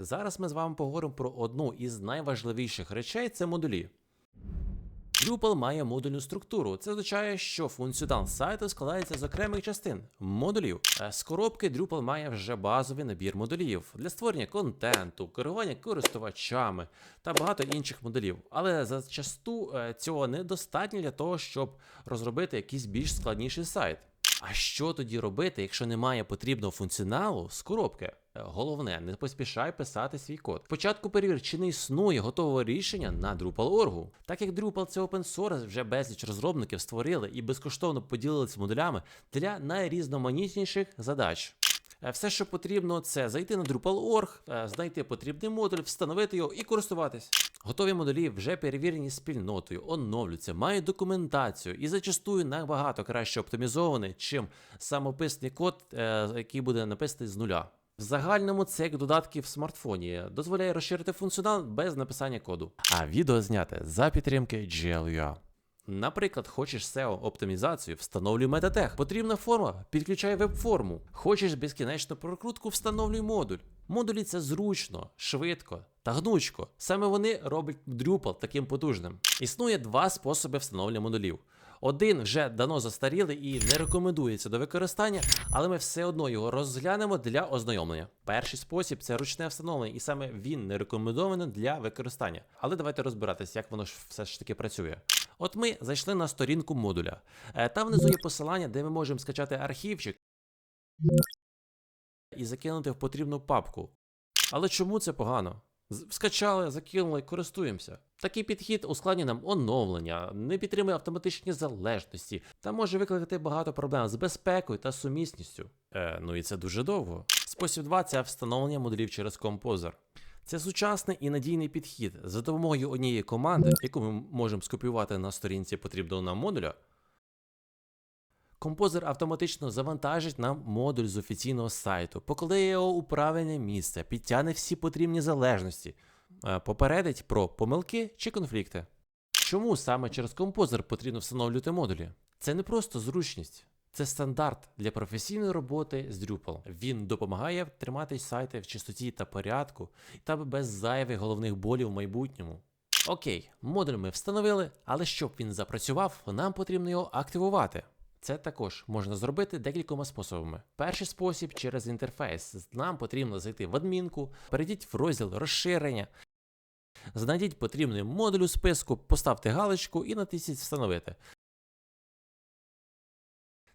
Зараз ми з вами поговоримо про одну із найважливіших речей це модулі. Drupal має модульну структуру. Це означає, що функціонал сайту складається з окремих частин модулів. Е, З коробки Drupal має вже базовий набір модулів для створення контенту, керування користувачами та багато інших модулів. Але зачасту е, цього недостатньо для того, щоб розробити якийсь більш складніший сайт. А що тоді робити, якщо немає потрібного функціоналу з коробки? Е, Головне, не поспішай писати свій код. Спочатку перевір, чи не існує готового рішення на Drupal.org. Так як Drupal це open source, вже безліч розробників створили і безкоштовно поділилися модулями для найрізноманітніших задач. Е, Все, що потрібно, це зайти на Drupal.org, е, знайти потрібний модуль, встановити його і користуватись. Готові модулі вже перевірені спільнотою, оновлюються, мають документацію і зачастую набагато краще оптимізовані, чим самописний код, е, який буде написаний з нуля. В загальному це як додатки в смартфоні, дозволяє розширити функціонал без написання коду. А відео зняте за підтримки GLUA. Наприклад, хочеш SEO оптимізацію, встановлюй метатех. Потрібна форма, підключай веб-форму. Хочеш безкінечну прокрутку, встановлюй модуль. Модулі це зручно, швидко та гнучко. Саме вони роблять Drupal таким потужним. Існує два способи встановлення модулів. Один вже давно застарілий і не рекомендується до використання, але ми все одно його розглянемо для ознайомлення. Перший спосіб це ручне встановлення, і саме він не рекомендований для використання. Але давайте розбиратися, як воно ж все ж таки працює. От ми зайшли на сторінку модуля. Е, Там внизу є посилання, де ми можемо скачати архівчик і закинути в потрібну папку. Але чому це погано? Скачали, закинули, користуємося. Такий підхід ускладнює нам оновлення, не підтримує автоматичні залежності та може викликати багато проблем з безпекою та сумісністю. Е, ну і це дуже довго. Спосіб 2 це встановлення модулів через композер. Це сучасний і надійний підхід. За допомогою однієї команди, яку ми можемо скопіювати на сторінці потрібного нам модуля, Композер автоматично завантажить нам модуль з офіційного сайту, покладе його у правильне місце, підтягне всі потрібні залежності, е, попередить про помилки чи конфлікти. Чому саме через композер потрібно встановлювати модулі? Це не просто зручність, це стандарт для професійної роботи з Drupal. Він допомагає тримати сайти в чистоті та порядку та без зайвих головних болів в майбутньому. Окей, модуль ми встановили, але щоб він запрацював, нам потрібно його активувати. Це також можна зробити декількома способами. Перший спосіб через інтерфейс. Нам потрібно зайти в адмінку, перейдіть в розділ розширення, знайдіть потрібний модуль у списку, поставте галочку і натисніть Встановити.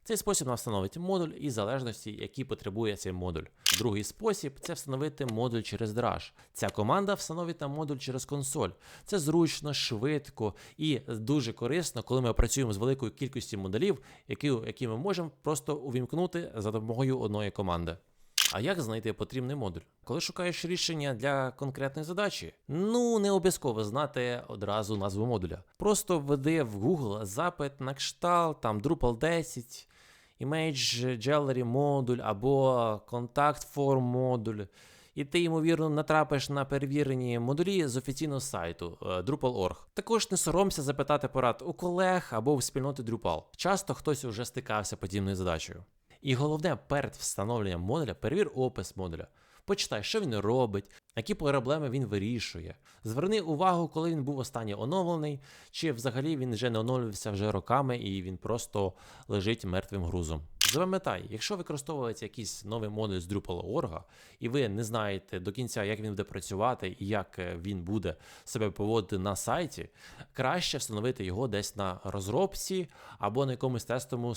Цей спосіб нам встановить модуль із залежності, які потребує цей модуль. Другий спосіб це встановити модуль через Drush. Ця команда встановить нам модуль через консоль. Це зручно, швидко і дуже корисно, коли ми працюємо з великою кількістю модулів, які, які ми можемо просто увімкнути за допомогою одної команди. А як знайти потрібний модуль? Коли шукаєш рішення для конкретної задачі, ну не обов'язково знати одразу назву модуля. Просто введи в Google запит на кшталт, там Drupal 10, Image Gallery модуль або Contact Form модуль. І ти, ймовірно, натрапиш на перевірені модулі з офіційного сайту е, Drupal.org. Також не соромся запитати порад у колег або в спільноти Drupal. Часто хтось уже стикався подібною задачею. І головне, перед встановленням модуля перевір опис модуля. Почитай, що він робить, які проблеми він вирішує. Зверни увагу, коли він був останній оновлений, чи взагалі він вже не оновлювався вже роками і він просто лежить мертвим грузом. Запам'ятай, якщо використовується якийсь новий модуль з Drupal.org, і ви не знаєте до кінця, як він буде працювати і як е, він буде себе поводити на сайті, краще встановити його десь на розробці або на якомусь тестовому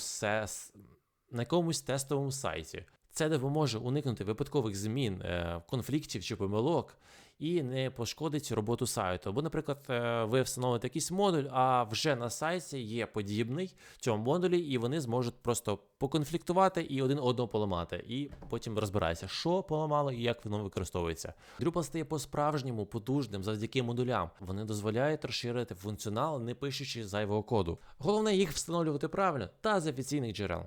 на якомусь тестовому сайті. Це допоможе уникнути випадкових змін, е, конфліктів чи помилок і не пошкодить роботу сайту. Або, наприклад, е, ви встановите якийсь модуль, а вже на сайті є подібний цьому модулі, і вони зможуть просто поконфліктувати і один одного поламати. І потім розбирайся, що поламало і як воно використовується. Drupal стає по-справжньому потужним завдяки модулям. Вони дозволяють розширити функціонал, не пишучи зайвого коду. Головне їх встановлювати правильно та з офіційних джерел.